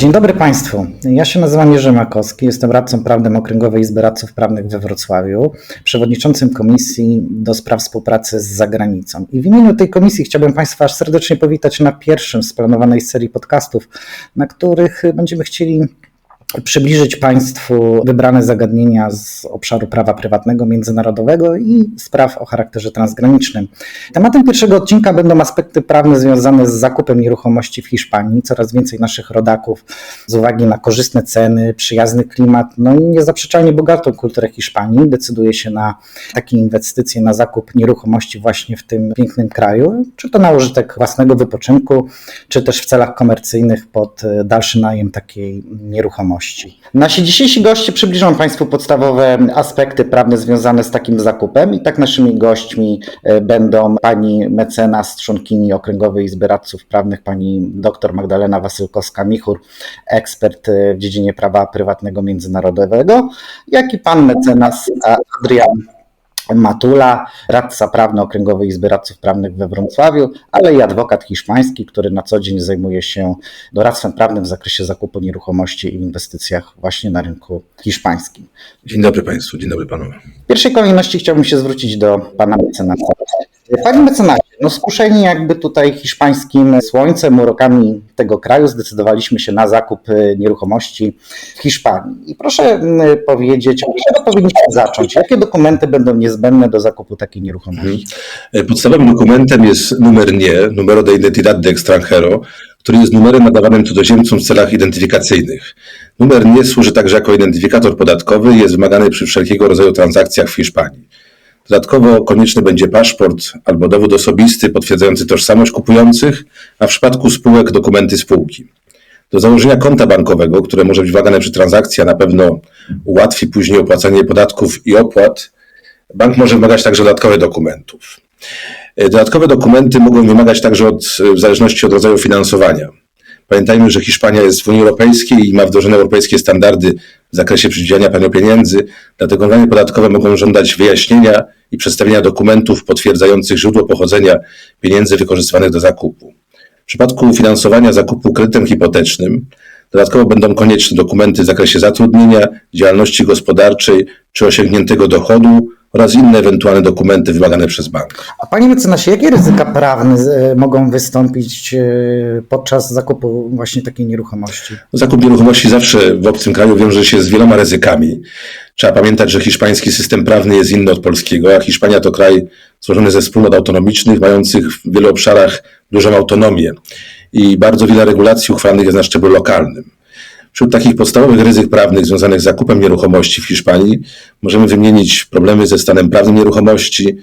Dzień dobry Państwu. Ja się nazywam Jerzy Makowski, jestem radcą prawnym Okręgowej Izby Radców Prawnych we Wrocławiu, przewodniczącym Komisji do Spraw Współpracy z Zagranicą. I w imieniu tej komisji chciałbym Państwa serdecznie powitać na pierwszym z planowanej serii podcastów, na których będziemy chcieli przybliżyć Państwu wybrane zagadnienia z obszaru prawa prywatnego, międzynarodowego i spraw o charakterze transgranicznym. Tematem pierwszego odcinka będą aspekty prawne związane z zakupem nieruchomości w Hiszpanii. Coraz więcej naszych rodaków z uwagi na korzystne ceny, przyjazny klimat, no i niezaprzeczalnie bogatą kulturę Hiszpanii decyduje się na takie inwestycje, na zakup nieruchomości właśnie w tym pięknym kraju, czy to na użytek własnego wypoczynku, czy też w celach komercyjnych pod dalszy najem takiej nieruchomości. Nasi dzisiejsi goście przybliżą Państwu podstawowe aspekty prawne związane z takim zakupem i tak naszymi gośćmi e, będą pani mecenas, członkini Okręgowej Izby Radców Prawnych, pani dr Magdalena Wasylkowska-Michur, ekspert e, w dziedzinie prawa prywatnego międzynarodowego, jak i pan mecenas Adrian Matula, radca prawny Okręgowej Izby Radców Prawnych we Wrocławiu, ale i adwokat hiszpański, który na co dzień zajmuje się doradztwem prawnym w zakresie zakupu nieruchomości i inwestycjach właśnie na rynku hiszpańskim. Dzień dobry Państwu, dzień dobry Panowie. W pierwszej kolejności chciałbym się zwrócić do pana mecenasa. Panie mecenasie, no skuszeni jakby tutaj hiszpańskim słońcem, urokami tego kraju zdecydowaliśmy się na zakup y, nieruchomości w Hiszpanii. I proszę y, powiedzieć, od czego powinniśmy zacząć? Jakie dokumenty będą niezbędne do zakupu takiej nieruchomości? Podstawowym dokumentem jest numer NIE, Numero de Identidad de Extranjero, który jest numerem nadawanym cudzoziemcom w celach identyfikacyjnych. Numer NIE służy także jako identyfikator podatkowy i jest wymagany przy wszelkiego rodzaju transakcjach w Hiszpanii. Dodatkowo konieczny będzie paszport albo dowód osobisty potwierdzający tożsamość kupujących, a w przypadku spółek dokumenty spółki. Do założenia konta bankowego, które może być wymagane przy transakcji, a na pewno ułatwi później opłacanie podatków i opłat, bank może wymagać także dodatkowych dokumentów. Dodatkowe dokumenty mogą wymagać także od, w zależności od rodzaju finansowania. Pamiętajmy, że Hiszpania jest w Unii Europejskiej i ma wdrożone europejskie standardy w zakresie przeciwdziałania praniu pieniędzy, dlatego organy podatkowe mogą żądać wyjaśnienia i przedstawienia dokumentów potwierdzających źródło pochodzenia pieniędzy wykorzystywanych do zakupu. W przypadku finansowania zakupu kredytem hipotecznym dodatkowo będą konieczne dokumenty w zakresie zatrudnienia, działalności gospodarczej czy osiągniętego dochodu oraz inne ewentualne dokumenty wymagane przez bank. A panie mecenasie, jakie ryzyka prawne e, mogą wystąpić e, podczas zakupu właśnie takiej nieruchomości? Zakup nieruchomości zawsze w obcym kraju wiąże się z wieloma ryzykami. Trzeba pamiętać, że hiszpański system prawny jest inny od polskiego, a Hiszpania to kraj złożony ze wspólnot autonomicznych, mających w wielu obszarach dużą autonomię i bardzo wiele regulacji uchwalanych jest na szczeblu lokalnym. Wśród takich podstawowych ryzyk prawnych związanych z zakupem nieruchomości w Hiszpanii możemy wymienić problemy ze stanem prawnym nieruchomości,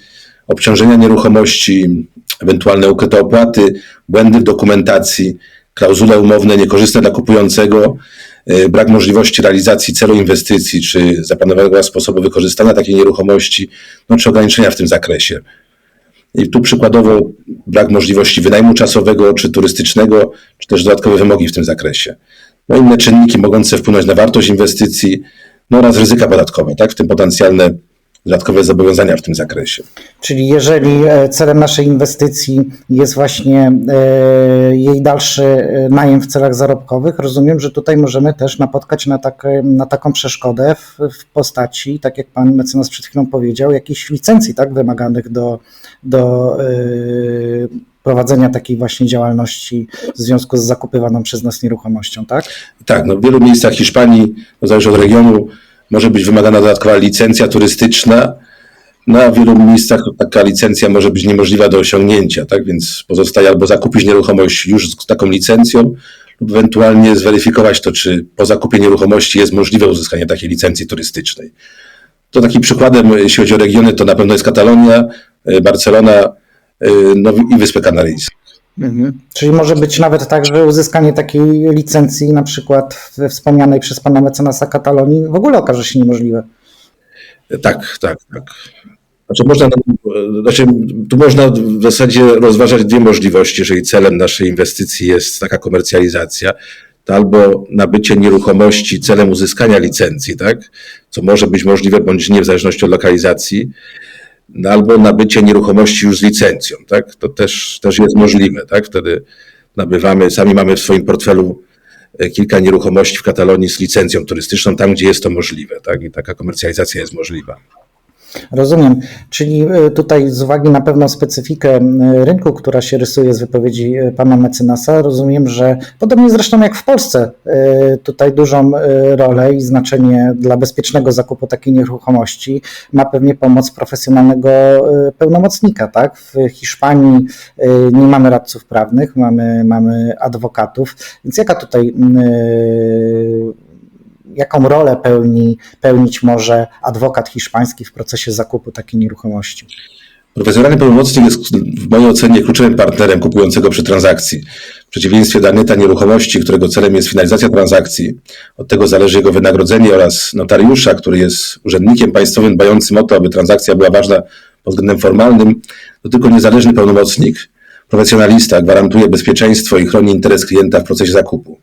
obciążenia nieruchomości, ewentualne ukryte opłaty, błędy w dokumentacji, klauzule umowne niekorzystne dla kupującego, brak możliwości realizacji celu inwestycji czy zaplanowanego sposobu wykorzystania takiej nieruchomości, no, czy ograniczenia w tym zakresie. I tu przykładowo brak możliwości wynajmu czasowego czy turystycznego, czy też dodatkowe wymogi w tym zakresie no inne czynniki mogące wpłynąć na wartość inwestycji, no oraz ryzyka podatkowe, tak, w tym potencjalne dodatkowe zobowiązania w tym zakresie. Czyli jeżeli celem naszej inwestycji jest właśnie jej dalszy najem w celach zarobkowych, rozumiem, że tutaj możemy też napotkać na, tak, na taką przeszkodę w, w, postaci, tak jak pan mecenas przed chwilą powiedział, jakichś licencji tak, wymaganych do, do prowadzenia takiej właśnie działalności w związku z zakupywaną przez nas nieruchomością, tak? Tak, no w wielu miejscach Hiszpanii, to zależy od regionu, może być wymagana dodatkowa licencja turystyczna, no a w wielu miejscach taka licencja może być niemożliwa do osiągnięcia, tak? Więc pozostaje albo zakupić nieruchomość już z taką licencją, lub ewentualnie zweryfikować to, czy po zakupie nieruchomości jest możliwe uzyskanie takiej licencji turystycznej. To takim przykładem, jeśli chodzi o regiony, to na pewno jest Katalonia, Barcelona, no i Wyspy Kanaryjskie. Mhm. Czyli może być nawet tak, że uzyskanie takiej licencji, na przykład we wspomnianej przez pana mecenasa Katalonii, w ogóle okaże się niemożliwe. Tak, tak, tak. Znaczy można, znaczy tu można w zasadzie rozważać dwie możliwości, jeżeli celem naszej inwestycji jest taka komercjalizacja, to albo nabycie nieruchomości celem uzyskania licencji, tak, co może być możliwe bądź nie w zależności od lokalizacji, no albo nabycie nieruchomości już z licencją, tak? To też, też jest możliwe, tak? Wtedy nabywamy, sami mamy w swoim portfelu e, kilka nieruchomości w Katalonii z licencją turystyczną, tam gdzie jest to możliwe, tak? I taka komercjalizacja jest możliwa. Rozumiem. Czyli y, tutaj z uwagi na pewną specyfikę rynku, która się rysuje z wypowiedzi y, pana mecenasa, rozumiem, że podobnie zresztą jak w Polsce, y, tutaj dużą rolę i znaczenie dla bezpiecznego zakupu takiej nieruchomości ma pewnie pomoc profesjonalnego pełnomocnika. Tak? W Hiszpanii nie mamy radców prawnych, mamy, mamy adwokatów, więc jaka tutaj jaką rolę pełni, pełnić może adwokat hiszpański w procesie zakupu takiej nieruchomości? Profesjonalny pełnomocnik jest w mojej ocenie kluczowym partnerem kupującego przy transakcji. W przeciwieństwie do agenta nieruchomości, którego celem jest finalizacja transakcji, od tego zależy jego wynagrodzenie oraz notariusza, który jest urzędnikiem państwowym dbającym o to, aby transakcja była ważna pod względem formalnym, to tylko niezależny pełnomocnik, profesjonalista gwarantuje bezpieczeństwo i chroni interes klienta w procesie zakupu.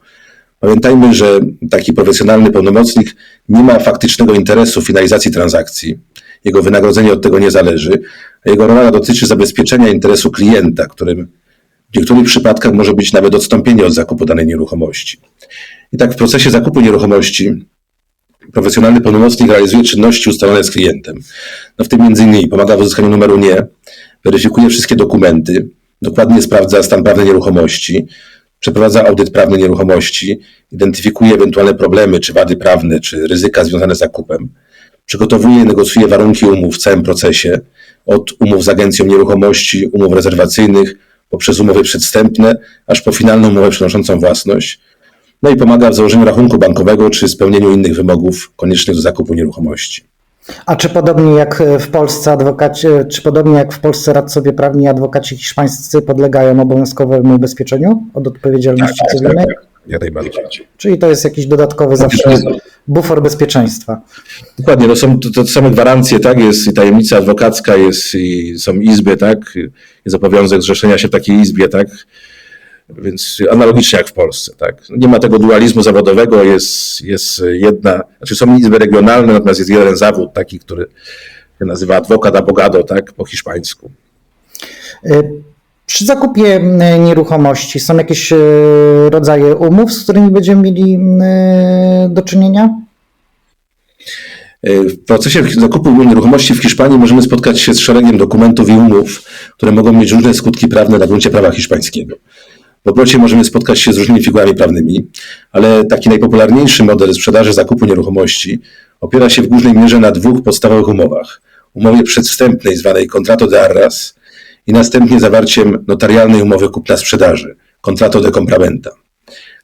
Pamiętajmy, że taki profesjonalny pełnomocnik nie ma faktycznego interesu w finalizacji transakcji. Jego wynagrodzenie od tego nie zależy, jego rola dotyczy zabezpieczenia interesu klienta, którym w niektórych przypadkach może być nawet odstąpienie od zakupu danej nieruchomości. I tak w procesie zakupu nieruchomości profesjonalny pełnomocnik realizuje czynności ustalone z klientem. No w tym m.in. pomaga w uzyskaniu numeru NIE, weryfikuje wszystkie dokumenty, dokładnie sprawdza stan prawny nieruchomości, przeprowadza audyt prawny nieruchomości, identyfikuje ewentualne problemy, czy wady prawne, czy ryzyka związane z zakupem, przygotowuje i negocjuje warunki umów w całym procesie, od umów z agencją nieruchomości, umów rezerwacyjnych, poprzez umowy przedstępne, aż po finalną umowę przenoszącą własność. No i pomaga w założeniu rachunku bankowego, czy spełnieniu innych wymogów koniecznych do zakupu nieruchomości. A czy podobnie jak w Polsce adwokaci, czy podobnie jak w Polsce radcowie prawni adwokaci hiszpańscy podlegają obowiązkowemu ubezpieczeniu od odpowiedzialności cywilnej? Jak najbardziej. Czyli to jest jakiś dodatkowy zawsze bufor bezpieczeństwa. Dokładnie, no są to, to same gwarancje, tak, jest i tajemnica adwokacka, jest i są izby, tak, jest obowiązek zrzeszenia się w takiej izbie, tak, więc analogicznie jak w Polsce, tak. Nie ma tego dualizmu zawodowego, jest, jest jedna, znaczy są izby regionalne, natomiast jest jeden zawód taki, który się nazywa adwokat abogado, tak, po hiszpańsku. Y, Przy zakupie y, nieruchomości są jakieś y, rodzaje umów, z którymi będziemy mieli do czynienia? W procesie zakupu nieruchomości w Hiszpanii możemy spotkać się z szeregiem dokumentów i umów, które mogą mieć różne skutki prawne na gruncie prawa hiszpańskiego. W obrocie możemy spotkać się z różnymi figurami prawnymi, ale taki najpopularniejszy model sprzedaży zakupu nieruchomości opiera się w głównej mierze na dwóch podstawowych umowach. Umowie przedwstępnej zwanej contrato de arras i następnie zawarciem notarialnej umowy kupna-sprzedaży, contrato de compraventa.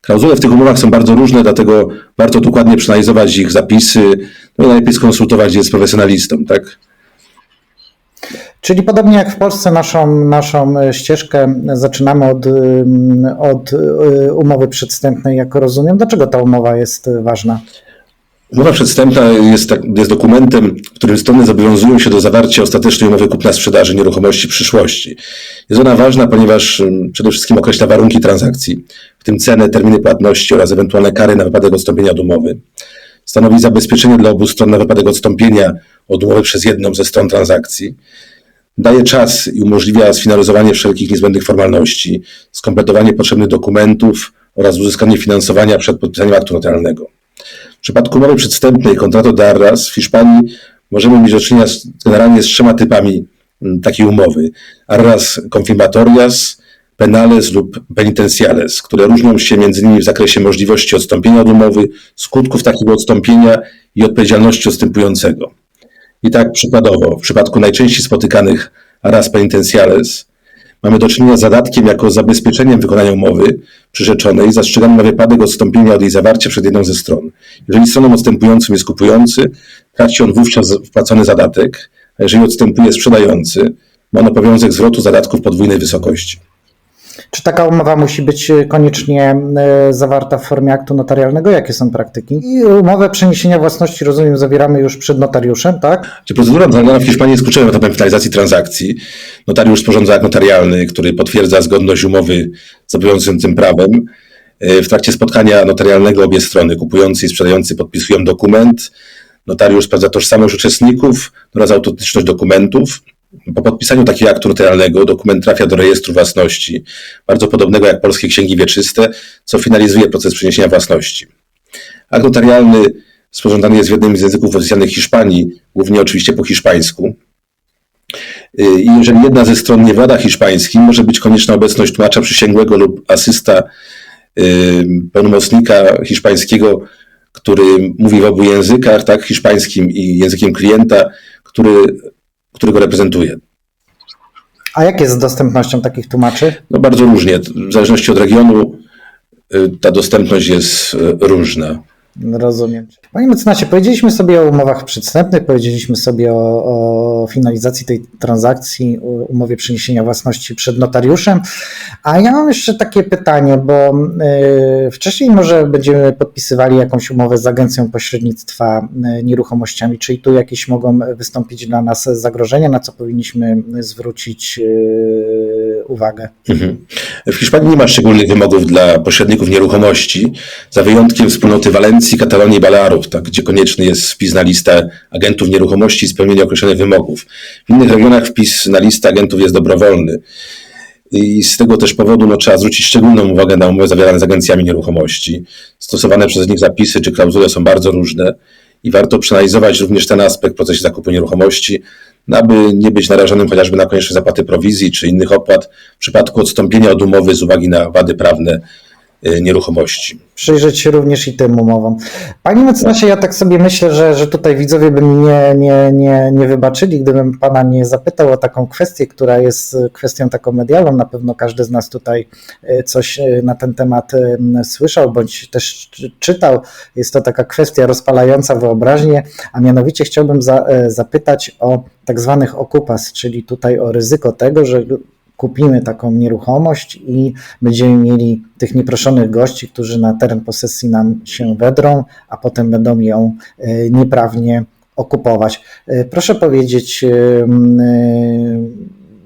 Klauzule w tych umowach są bardzo różne, dlatego warto dokładnie przeanalizować ich zapisy, no najlepiej skonsultować je z profesjonalistą, tak? Czyli podobnie jak w Polsce naszą, naszą y, ścieżkę zaczynamy od, od y, umowy przedstępnej, jak rozumiem. Dlaczego ta umowa jest y, ważna? Umowa przedstępna jest, tak, jest dokumentem, w którym strony zobowiązują się do zawarcia ostatecznej umowy kupna-sprzedaży nieruchomości w przyszłości. Jest ona ważna, ponieważ przede wszystkim określa warunki transakcji, w tym cenę, terminy płatności oraz ewentualne kary na wypadek odstąpienia od umowy. Stanowi zabezpieczenie dla obu stron na wypadek odstąpienia od umowy przez jedną ze stron transakcji. Daje czas i umożliwia sfinalizowanie wszelkich niezbędnych formalności, skompletowanie potrzebnych dokumentów oraz uzyskanie finansowania przed podpisaniem aktu notarialnego. W przypadku umowy przedstępnej contrato de arras w Hiszpanii możemy mieć do czynienia z, generalnie z trzema typami mm, takiej umowy. Arras confirmatorias, penales lub penitenciales, które różnią się między innymi w zakresie możliwości odstąpienia od umowy, skutków takiego odstąpienia i odpowiedzialności odstępującego. I tak przykładowo, w przypadku najczęściej spotykanych arras penitenciales mamy do czynienia z zadatkiem jako zabezpieczeniem wykonania umowy przyrzeczonej, zastrzeganym na wypadek odstąpienia od jej zawarcia przed jedną ze stron. Jeżeli stroną odstępującą jest kupujący, traci on wówczas wpłacony zadatek, a jeżeli odstępuje sprzedający, ma on obowiązek zwrotu zadatku podwójnej wysokości. Czy taka umowa musi być y, koniecznie y, zawarta w formie aktu notarialnego? Jakie są praktyki? I umowę przeniesienia własności, rozumiem, zawieramy już przed notariuszem, tak? Czy procedura notarialna w Hiszpanii jest kluczowym etapem finalizacji transakcji? Notariusz sporządza akt notarialny, który potwierdza zgodność umowy z obowiązującym prawem. W trakcie spotkania notarialnego obie strony, kupujący i sprzedający, podpisują dokument. Notariusz sprawdza tożsamość uczestników oraz autentyczność dokumentów. Po podpisaniu takiego aktu notarialnego dokument trafia do rejestru własności, bardzo podobnego jak polskie księgi wieczyste, co finalizuje proces przeniesienia własności. Akt notarialny sporządzany jest w jednym z języków oficjalnych Hiszpanii, głównie oczywiście po hiszpańsku. Y, I jeżeli jedna ze stron nie włada hiszpańskim, może być konieczna obecność tłumacza przysięgłego lub asysta y, pełnomocnika hiszpańskiego, który mówi w obu językach, tak, hiszpańskim i językiem klienta, który, który go reprezentuje. A jak jest z dostępnością takich tłumaczy? No bardzo różnie, w zależności od regionu y, ta dostępność jest y, różna. Rozumiem. Panie mecenasie, powiedzieliśmy sobie o umowach przedstępnych, powiedzieliśmy sobie o, o finalizacji tej transakcji, umowie przeniesienia własności przed notariuszem, a ja mam jeszcze takie pytanie, bo y, wcześniej może będziemy podpisywali jakąś umowę z Agencją Pośrednictwa y, Nieruchomościami, czyli tu jakieś mogą wystąpić dla nas zagrożenia, na co powinniśmy zwrócić y, uwagę. Mhm. W Hiszpanii nie ma szczególnych wymogów dla pośredników nieruchomości, za wyjątkiem wspólnoty Walencji, Katalonii i Balearów, tak, gdzie konieczny jest wpis na listę agentów nieruchomości i spełnienie określonych wymogów. W innych regionach wpis na listę agentów jest dobrowolny. I z tego też powodu no, trzeba zwrócić szczególną uwagę na umowy zawierane z agencjami nieruchomości. Stosowane przez nich zapisy czy klauzule są bardzo różne i warto przeanalizować również ten aspekt w procesie zakupu nieruchomości, no, aby nie być narażonym chociażby na konieczne zapłaty prowizji czy innych opłat w przypadku odstąpienia od umowy z uwagi na wady prawne nieruchomości. Przyjrzeć się również i tym umowom. Panie mecenasie, ja tak sobie myślę, że, że tutaj widzowie by mi nie, nie, nie, nie wybaczyli, gdybym pana nie zapytał o taką kwestię, która jest kwestią taką medialną. Na pewno każdy z nas tutaj e, coś e, na ten temat słyszał bądź też czy- czytał. Jest to taka kwestia rozpalająca wyobraźnię, a mianowicie chciałbym za, zapytać o tak zwanych okupas, czyli tutaj o ryzyko tego, że kupimy taką nieruchomość i będziemy mieli tych nieproszonych gości, którzy na teren posesji nam się wedrą, a potem będą ją e, nieprawnie okupować. E, Proszę powiedzieć, e,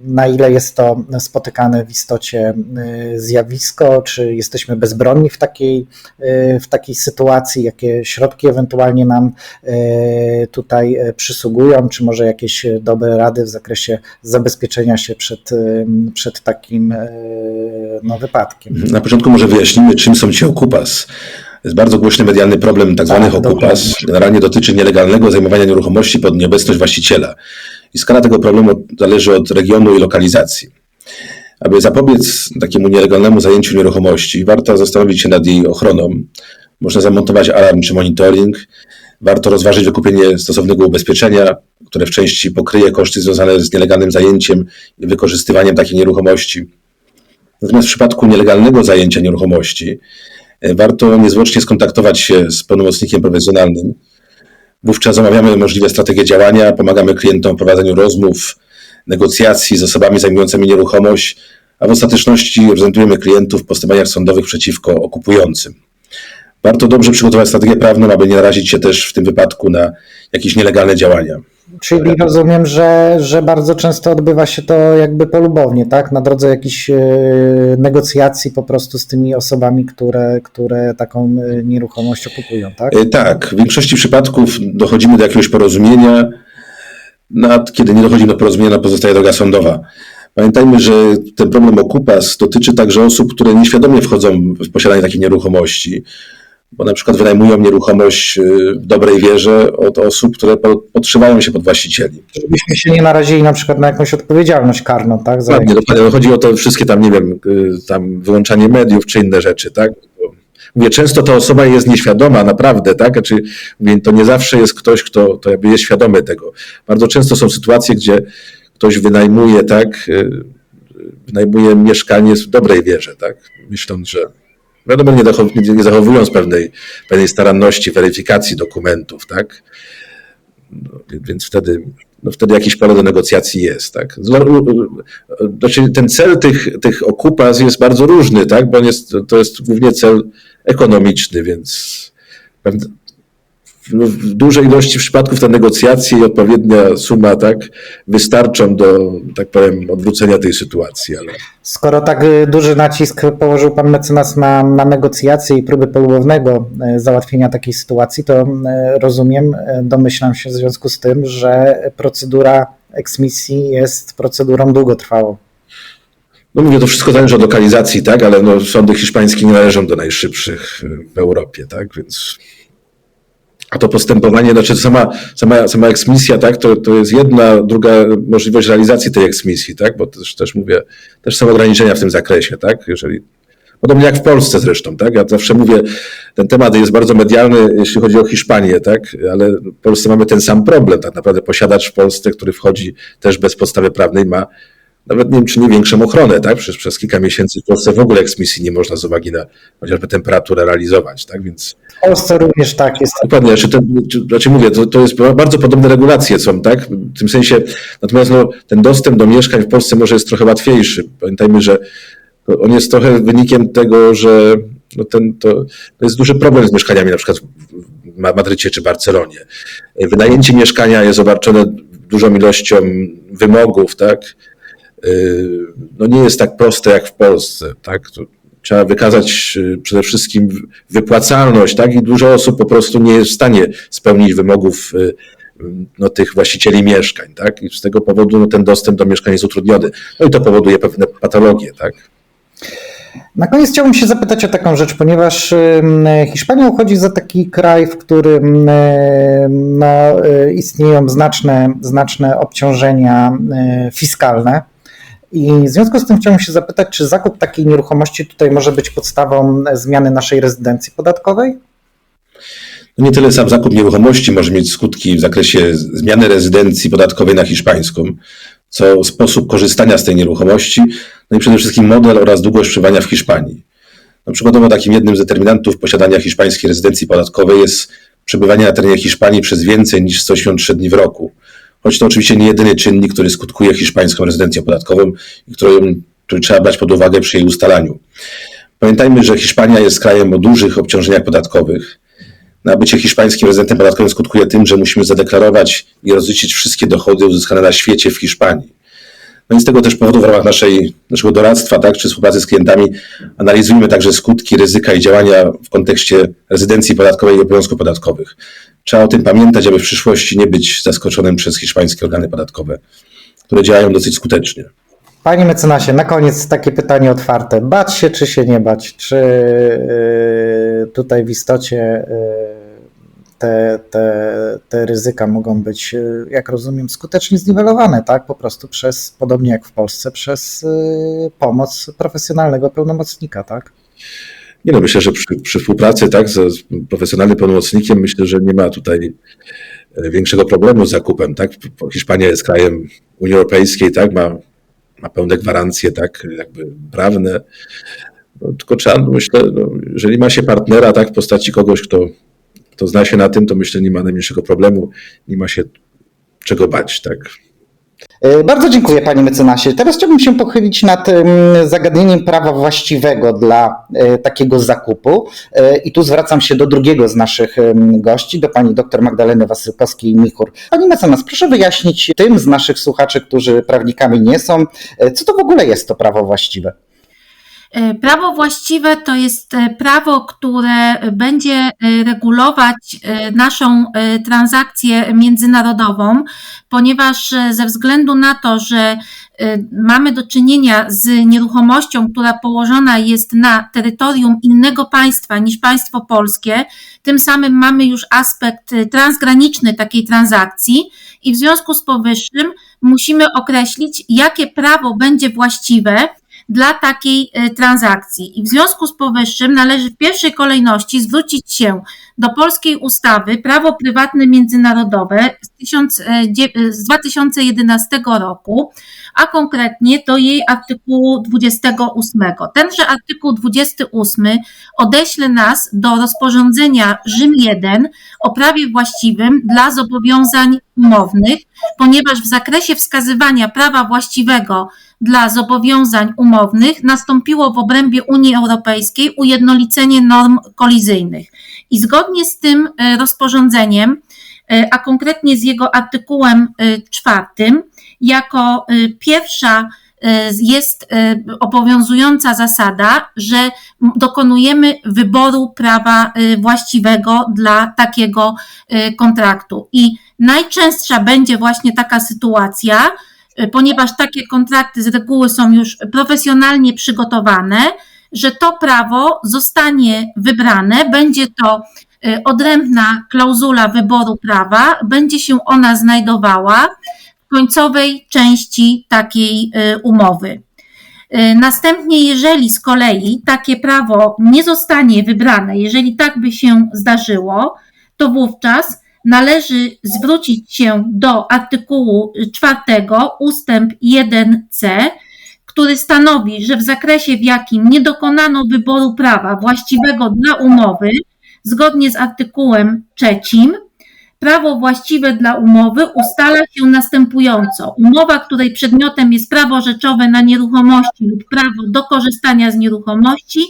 na ile jest to spotykane w istocie e, zjawisko, czy jesteśmy bezbronni w takiej, e, w takiej sytuacji, jakie środki ewentualnie nam e, tutaj przysługują, czy może jakieś dobre rady w zakresie zabezpieczenia się przed, przed takim no, wypadkiem. Na początku może wyjaśnimy, czym są ci okupas. Jest bardzo głośny medialny problem tzw. Tak, okupas. dokładnie. Generalnie dotyczy nielegalnego zajmowania nieruchomości pod nieobecność właściciela. I skala tego problemu zależy od regionu i lokalizacji. Aby zapobiec takiemu nielegalnemu zajęciu nieruchomości, warto zastanowić się nad jej ochroną. Można zamontować alarm czy monitoring. Warto rozważyć wykupienie stosownego ubezpieczenia, które w części pokryje koszty związane z nielegalnym zajęciem i wykorzystywaniem takiej nieruchomości. Natomiast w przypadku nielegalnego zajęcia nieruchomości e, warto niezwłocznie skontaktować się z pełnomocnikiem profesjonalnym. Wówczas omawiamy możliwe strategie działania, pomagamy klientom w prowadzeniu rozmów, negocjacji z osobami zajmującymi nieruchomość, a w ostateczności reprezentujemy klientów w postępowaniach sądowych przeciwko okupującym. Warto dobrze przygotować strategię prawną, aby nie narazić się też w tym wypadku na jakieś nielegalne działania. Czyli rozumiem, że, że bardzo często odbywa się to jakby polubownie, tak? Na drodze jakichś e, negocjacji po prostu z tymi osobami, które, które taką e, nieruchomość okupują, tak? E, Tak, w większości przypadków dochodzimy do jakiegoś porozumienia, nawet kiedy nie dochodzi do porozumienia, pozostaje droga sądowa. Pamiętajmy, że ten problem okupas dotyczy także osób, które nieświadomie wchodzą w posiadanie takiej nieruchomości, bo na przykład wynajmują nieruchomość y, w dobrej wierze od osób, które po- podszywają się pod właścicieli. Żebyśmy się nie narazili na przykład na jakąś odpowiedzialność karną, tak? Za Dokładnie, dokładnie. Chodzi o to wszystkie tam, nie wiem, y, tam wyłączanie mediów czy inne rzeczy, tak? Mówię, często ta osoba jest nieświadoma, naprawdę, tak? Znaczy, mówię, to nie zawsze jest ktoś, kto to jakby jest świadomy tego. Bardzo często są sytuacje, gdzie ktoś wynajmuje, tak? y, Wynajmuje mieszkanie w dobrej wierze, tak? Myśląc, że wiadomo, nie, dochow- nie- zachowując pewnej, pewnej staranności, weryfikacji dokumentów, tak? No, więc wtedy, no wtedy jakieś pole do negocjacji jest, tak? Znaczy ten cel tych, tych okupas jest bardzo różny, tak? Bo jest, to jest głównie cel ekonomiczny, więc pewne- w dużej ilości przypadków te negocjacje i odpowiednia suma, tak, wystarczą do, tak powiem, odwrócenia tej sytuacji, ale Skoro tak y, duży nacisk położył pan mecenas na, na negocjacje i próby polubownego y, załatwienia takiej sytuacji, to y, rozumiem, domyślam się w związku z tym, że procedura eksmisji jest procedurą długotrwałą. No mówię, to wszystko zależy od lokalizacji, tak, ale no, sądy hiszpańskie nie należą do najszybszych w Europie, tak, więc... A to postępowanie, znaczy sama, sama, sama eksmisja, tak, to, to jest jedna, druga możliwość realizacji tej eksmisji, tak, bo też, też mówię, też są ograniczenia w tym zakresie, tak, jeżeli... Podobnie jak w Polsce zresztą, tak? Ja zawsze mówię, ten temat jest bardzo medialny, jeśli chodzi o Hiszpanię, tak? Ale w Polsce mamy ten sam problem. Tak naprawdę posiadacz w Polsce, który wchodzi też bez podstawy prawnej, ma nawet nie wiem, czy nie większą ochronę, tak? Przez, przez kilka miesięcy w Polsce w ogóle eksmisji nie można z uwagi na chociażby temperaturę realizować, tak? Więc W Polsce również tak jest. dokładnie, znaczy, to, czy, znaczy mówię, to, to jest bardzo podobne regulacje są, tak? W tym sensie, natomiast no, ten dostęp do mieszkań w Polsce może jest trochę łatwiejszy. Pamiętajmy, że to on jest trochę wynikiem tego, że no ten, to, to jest duży problem z mieszkaniami, na przykład w Madrycie czy Barcelonie. Wynajęcie mieszkania jest obarczone dużą ilością wymogów, tak? No nie jest tak proste jak w Polsce, tak? Trzeba wykazać y, przede wszystkim wypłacalność, tak? I dużo osób po prostu nie jest w stanie spełnić wymogów y, no, tych właścicieli mieszkań, tak? I z tego powodu no, ten dostęp do mieszkań jest utrudniony. No i to powoduje pewne patologie, tak? Na koniec chciałbym się zapytać o taką rzecz, ponieważ Hiszpania uchodzi za taki kraj, w którym ym, no, y, istnieją znaczne, znaczne obciążenia y, fiskalne. I w związku z tym chciałbym się zapytać, czy zakup takiej nieruchomości tutaj może być podstawą zmiany naszej rezydencji podatkowej? No nie tyle sam zakup nieruchomości może mieć skutki w zakresie zmiany rezydencji podatkowej na hiszpańską, co sposób korzystania z tej nieruchomości, no i przede wszystkim model oraz długość przebywania w Hiszpanii. No przykładowo takim jednym z determinantów posiadania hiszpańskiej rezydencji podatkowej jest przebywanie na terenie Hiszpanii przez więcej niż 183 dni w roku. Choć to oczywiście nie jedyny czynnik, który skutkuje hiszpańską rezydencją podatkową i który, który trzeba brać pod uwagę przy jej ustalaniu. Pamiętajmy, że Hiszpania jest krajem o dużych obciążeniach podatkowych. Nabycie hiszpańskim rezydentem podatkowym skutkuje tym, że musimy zadeklarować i rozliczyć wszystkie dochody uzyskane na świecie w Hiszpanii. No i z tego też powodu w ramach naszej, naszego doradztwa, tak, czy współpracy z klientami analizujemy także skutki, ryzyka i działania w kontekście rezydencji podatkowej i obowiązków podatkowych. Trzeba o tym pamiętać, aby w przyszłości nie być zaskoczonym przez hiszpańskie organy podatkowe, które działają dosyć skutecznie. Panie mecenasie, na koniec takie pytanie otwarte. Bać się czy się nie bać? Czy yy, tutaj w istocie yy, te, te, te ryzyka mogą być, yy, jak rozumiem, skutecznie zniwelowane, tak? Po prostu przez, podobnie jak w Polsce, przez pomoc profesjonalnego pełnomocnika, tak? Nie no, myślę, że przy, przy współpracy tak, z, profesjonalnym pełnomocnikiem myślę, że nie ma tutaj e, większego problemu z zakupem. Tak? Hiszpania jest krajem Unii Europejskiej, tak? ma, ma pełne gwarancje tak? jakby prawne. No, tylko trzeba, myślę, no, jeżeli ma się partnera tak, w postaci kogoś, kto, kto zna się na tym, to myślę, nie ma najmniejszego problemu, nie ma się czego bać. Tak? Bardzo dziękuję Panie mecenasie. Teraz chciałbym się pochylić nad zagadnieniem prawa właściwego dla takiego zakupu. I tu zwracam się do drugiego z naszych gości, do Pani dr Magdaleny Wasylkowskiej-Michur. Pani mecenas, proszę wyjaśnić tym z naszych słuchaczy, którzy prawnikami nie są, co to w ogóle jest to prawo właściwe? Prawo właściwe to jest prawo, które będzie regulować naszą transakcję międzynarodową, ponieważ ze względu na to, że mamy do czynienia z nieruchomością, która położona jest na terytorium innego państwa niż państwo polskie, tym samym mamy już aspekt transgraniczny takiej transakcji i w związku z powyższym musimy określić, jakie prawo będzie właściwe dla takiej transakcji. I w związku z powyższym należy w pierwszej kolejności zwrócić się do polskiej ustawy Prawo prywatne międzynarodowe z, 1000, z 2011 roku, a konkretnie do jej artykułu 28. Tenże artykuł 28 odeśle nas do rozporządzenia Rzym I o prawie właściwym dla zobowiązań umownych, ponieważ w zakresie wskazywania prawa właściwego dla zobowiązań umownych nastąpiło w obrębie Unii Europejskiej ujednolicenie norm kolizyjnych. I zgodnie z tym rozporządzeniem, a konkretnie z jego artykułem czwartym, jako pierwsza jest e, obowiązująca zasada, że dokonujemy wyboru prawa e, właściwego dla takiego e, kontraktu. I najczęstsza będzie właśnie taka sytuacja, e, ponieważ takie kontrakty z reguły są już profesjonalnie przygotowane, że to prawo zostanie wybrane, będzie to e, odrębna klauzula wyboru prawa, będzie się ona znajdowała w końcowej części takiej e, umowy. E, Następnie, jeżeli z kolei takie prawo nie zostanie wybrane, jeżeli tak by się zdarzyło, to wówczas należy zwrócić się do artykułu 4 ustęp 1c, który stanowi, że w zakresie, w jakim nie dokonano wyboru prawa właściwego dla umowy, zgodnie z artykułem 3, prawo właściwe dla umowy ustala się następująco. Umowa, której przedmiotem jest prawo rzeczowe na nieruchomości lub prawo do korzystania z nieruchomości,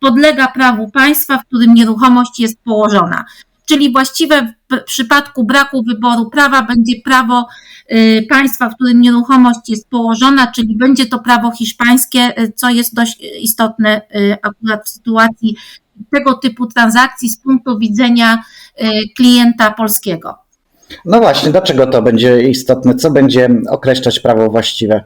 podlega prawu państwa, w którym nieruchomość jest położona. Czyli właściwe w przypadku braku wyboru prawa będzie prawo y, państwa, w którym nieruchomość jest położona, czyli będzie to prawo hiszpańskie, y, co jest dość istotne y, akurat w sytuacji tego typu transakcji z punktu widzenia y, klienta polskiego. No właśnie, dlaczego to będzie istotne? Co będzie określać prawo właściwe?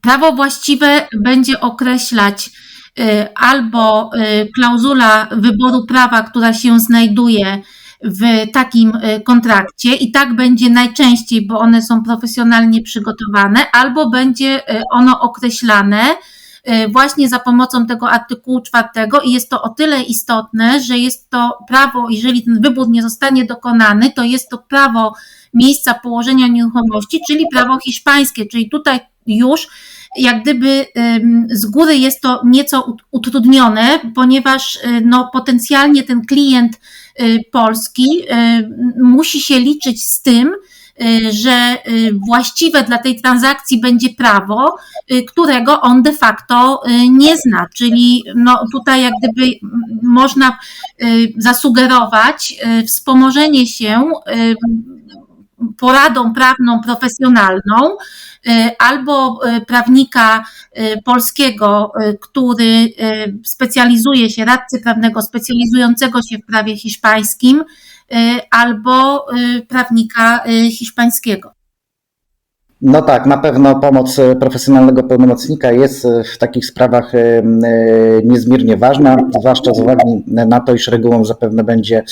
Prawo właściwe będzie określać y, albo y, klauzula wyboru prawa, która się znajduje w takim kontrakcie i tak będzie najczęściej, bo one są profesjonalnie przygotowane, albo będzie ono określane właśnie za pomocą tego artykułu czwartego i jest to o tyle istotne, że jest to prawo, jeżeli ten wybór nie zostanie dokonany, to jest to prawo miejsca położenia nieruchomości, czyli prawo hiszpańskie, czyli tutaj już jak gdyby z góry jest to nieco ut- utrudnione, ponieważ y, no, potencjalnie ten klient y, polski y, musi się liczyć z tym, y, że y, właściwe dla tej transakcji będzie prawo, y, którego on de facto y, nie zna. Czyli no, tutaj jak gdyby można y, zasugerować y, wspomożenie się y, poradą prawną profesjonalną y, albo y, prawnika y, polskiego, y, który y, specjalizuje się, radcy prawnego specjalizującego się w prawie hiszpańskim, y, albo y, prawnika y, hiszpańskiego. No tak, na pewno pomoc e, profesjonalnego pełnomocnika jest e, w takich sprawach e, niezmiernie ważna, zwłaszcza z uwagi na to, iż regułą zapewne będzie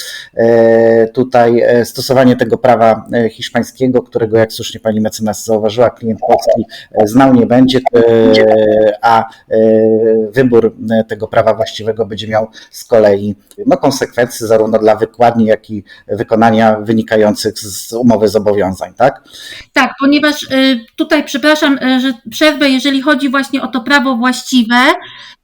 tutaj stosowanie tego prawa hiszpańskiego, którego, jak słusznie pani mecenas zauważyła, klient polski znał nie będzie, a wybór tego prawa właściwego będzie miał z kolei no, konsekwencje zarówno dla wykładni, jak i wykonania wynikających z umowy zobowiązań, tak? Tak, ponieważ tutaj, przepraszam, y, że przerwę, jeżeli chodzi właśnie o to prawo właściwe,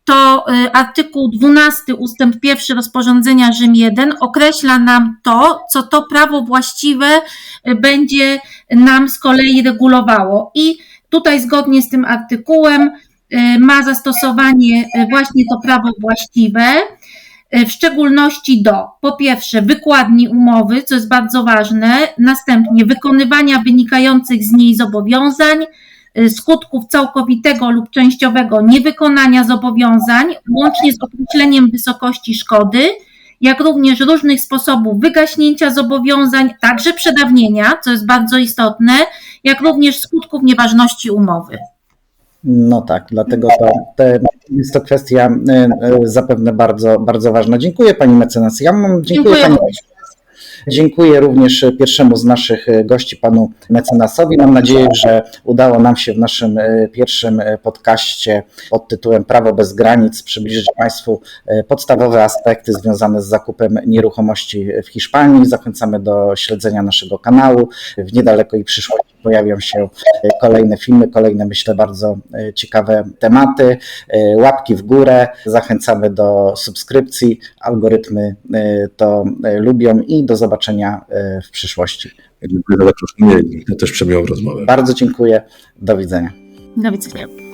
to y, artykuł 12 ustęp 1 rozporządzenia Rzym 1 określa nam to, co to prawo właściwe y, będzie nam z kolei regulowało. I tutaj zgodnie z tym artykułem y, ma zastosowanie y, właśnie to prawo właściwe, y, w szczególności do po pierwsze wykładni umowy, co jest bardzo ważne, następnie wykonywania wynikających z niej zobowiązań, y, skutków całkowitego lub częściowego niewykonania zobowiązań, łącznie z określeniem wysokości szkody, jak również różnych sposobów wygaśnięcia zobowiązań, także przedawnienia, co jest bardzo istotne, jak również skutków nieważności umowy. No tak, dlatego to, te, jest to kwestia e, e, zapewne bardzo, bardzo ważna. Dziękuję Pani mecenas. Ja mam, dziękuję, Dziękuję Pani. Dziękuję również pierwszemu z naszych gości, panu mecenasowi. Mam nadzieję, że udało nam się w naszym pierwszym podcaście pod tytułem Prawo bez granic przybliżyć Państwu podstawowe aspekty związane z zakupem nieruchomości w Hiszpanii. Zachęcamy do śledzenia naszego kanału. W niedalekiej przyszłości pojawią się e, kolejne filmy, kolejne myślę bardzo e, ciekawe tematy. E, Łapki w górę, zachęcamy do subskrypcji. Algorytmy to lubią i do zobaczenia w przyszłości. Dziękuję za zaproszenie i też przemiłą rozmowę. Bardzo dziękuję. Do widzenia. Do widzenia.